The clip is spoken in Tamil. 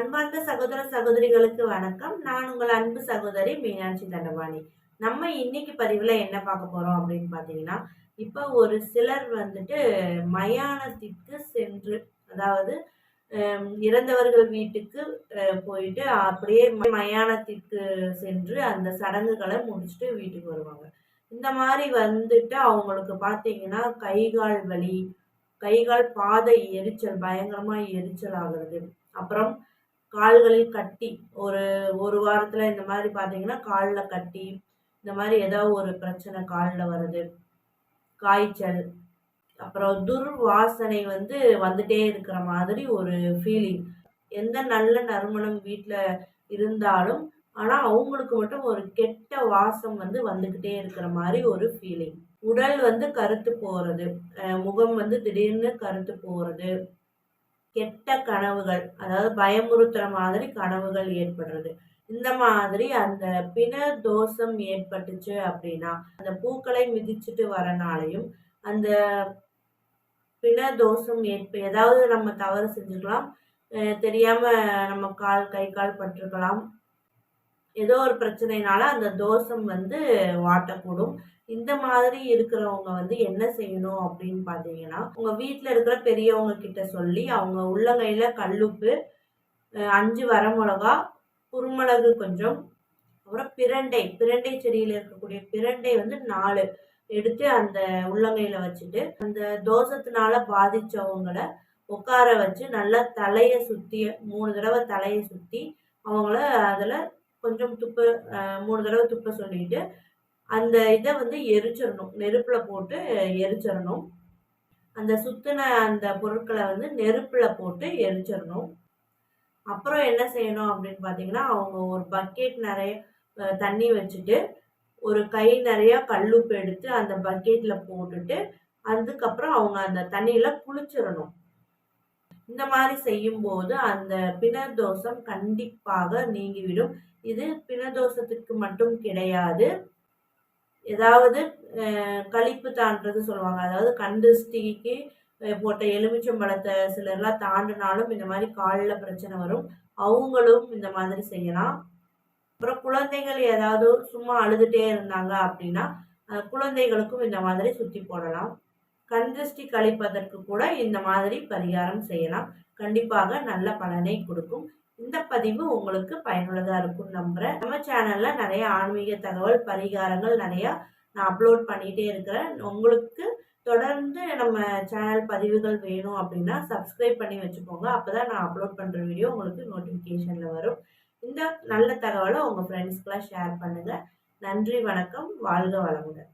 அன்பார்ந்த சகோதர சகோதரிகளுக்கு வணக்கம். நான் உங்கள் அன்பு சகோதரி மீனாட்சி தண்டபாணி. நம்ம இன்னைக்கு பதிவில் என்ன பார்க்க போகிறோம் அப்படின்னு பார்த்தீங்கன்னா இப்போ ஒரு சிலர் வந்துட்டு மயானத்திற்கு சென்று அதாவது இறந்தவர்கள் வீட்டுக்கு போயிட்டு அப்படியே மயானத்திற்கு சென்று அந்த சடங்குகளை முடிச்சுட்டு வீட்டுக்கு வருவாங்க. இந்த மாதிரி வந்துட்டு அவங்களுக்கு பார்த்தீங்கன்னா கை கால் வலி கை கால் பாதை எரிச்சல் பயங்கரமாக எரிச்சல் ஆகுறது. அப்புறம் கால்களில் கட்டி ஒரு ஒரு வாரத்தில் இந்த மாதிரி பார்த்தீங்கன்னா காலில் கட்டி இந்த மாதிரி ஏதோ ஒரு பிரச்சனை காலில் வருது. காய்ச்சல் அப்புறம் துர்வாசனை வந்து வந்துட்டே இருக்கிற மாதிரி ஒரு ஃபீலிங் எந்த நல்ல நறுமணம் வீட்டில் இருந்தாலும் ஆனால் அவங்களுக்கு மட்டும் ஒரு கெட்ட வாசம் வந்து வந்துக்கிட்டே இருக்கிற மாதிரி ஒரு ஃபீலிங் உடல் வந்து கருத்து போகிறது முகம் வந்து திடீர்னு கருத்து போகிறது கெட்ட கனவுகள் அதாவது பயமுறுத்துற மாதிரி கனவுகள் ஏற்படுறது. இந்த மாதிரி அந்த பிண தோஷம் ஏற்பட்டுச்சு அப்படின்னா அந்த பூக்களை மிதிச்சுட்டு வரனாலையும் அந்த பிண தோஷம் ஏற்ப ஏதாவது நம்ம தவறு செஞ்சுக்கலாம் தெரியாம நம்ம கால் கை கால் பட்டிருக்கலாம் ஏதோ ஒரு பிரச்சனைனால அந்த தோஷம் வந்து வாட்டக்கூடும். இந்த மாதிரி இருக்கிறவங்க வந்து என்ன செய்யணும் அப்படின்னு பார்த்தீங்கன்னா உங்கள் வீட்டில் இருக்கிற பெரியவங்க கிட்ட சொல்லி அவங்க உள்ளங்கையில் கல்லுப்பு அஞ்சு வரமிளகா குறுமிளகு கொஞ்சம் அப்புறம் பிரண்டை பிரண்டை செடியில் இருக்கக்கூடிய பிரண்டை வந்து நாலு எடுத்து அந்த உள்ளங்கையில் வச்சுட்டு அந்த தோஷத்தினால பாதித்தவங்களை உட்கார வச்சு நல்லா தலையை சுற்றி மூணு தடவை தலையை சுற்றி அவங்கள அதில் கொஞ்சம் துப்ப மூணு தடவை துப்ப சொல்லிட்டு அந்த இதை வந்து எரிச்சிடணும். நெருப்பில் போட்டு எரிச்சிடணும். அந்த சுத்தின அந்த பொருட்களை வந்து நெருப்பில் போட்டு எரிச்சிடணும். அப்புறம் என்ன செய்யணும் அப்படின்னு பார்த்தீங்கன்னா அவங்க ஒரு பக்கெட் நிறைய தண்ணி வச்சுட்டு ஒரு கை நிறைய கல்லுப்பு எடுத்து அந்த பக்கெட்டில் போட்டுட்டு அதுக்கப்புறம் அவங்க அந்த தண்ணியில் குளிச்சிடணும். இந்த மாதிரி செய்யும்போது அந்த பிணதோஷம் கண்டிப்பாக நீங்கிவிடும். இது பிணதோஷத்துக்கு மட்டும் கிடையாது. ஏதாவது கழிப்பு தாண்டுறது சொல்லுவாங்க. அதாவது கண்டிஷ்டிக்கு போட்ட எலுமிச்சம்பழத்தை சிலர்லாம் தாண்டினாலும் இந்த மாதிரி காலில் பிரச்சனை வரும். அவங்களும் இந்த மாதிரி செய்யலாம். அப்புறம் குழந்தைகள் ஏதாவது சும்மா அழுதுகிட்டே இருந்தாங்க அப்படின்னா குழந்தைகளுக்கும் இந்த மாதிரி சுற்றி போடலாம். கந்திருஷ்டி கழிப்பதற்கு கூட இந்த மாதிரி பரிகாரம் செய்யலாம். கண்டிப்பாக நல்ல பலனை கொடுக்கும். இந்த பதிவு உங்களுக்கு பயனுள்ளதாக இருக்கும் நம்புகிறேன் நம்ம சேனலில் நிறைய ஆன்மீக தகவல் பரிகாரங்கள் நிறையா நான் அப்லோட் பண்ணிகிட்டே இருக்கிறேன். உங்களுக்கு தொடர்ந்து நம்ம சேனல் பதிவுகள் வேணும் அப்படின்னா சப்ஸ்கிரைப் பண்ணி வச்சுக்கோங்க. அப்போ தான் நான் அப்லோட் பண்ணுற வீடியோ உங்களுக்கு நோட்டிஃபிகேஷனில் வரும். இந்த நல்ல தகவலை உங்கள் ஃப்ரெண்ட்ஸ்க்கெலாம் ஷேர் பண்ணுங்கள் நன்றி வணக்கம். வாழ்க வளமுடன்.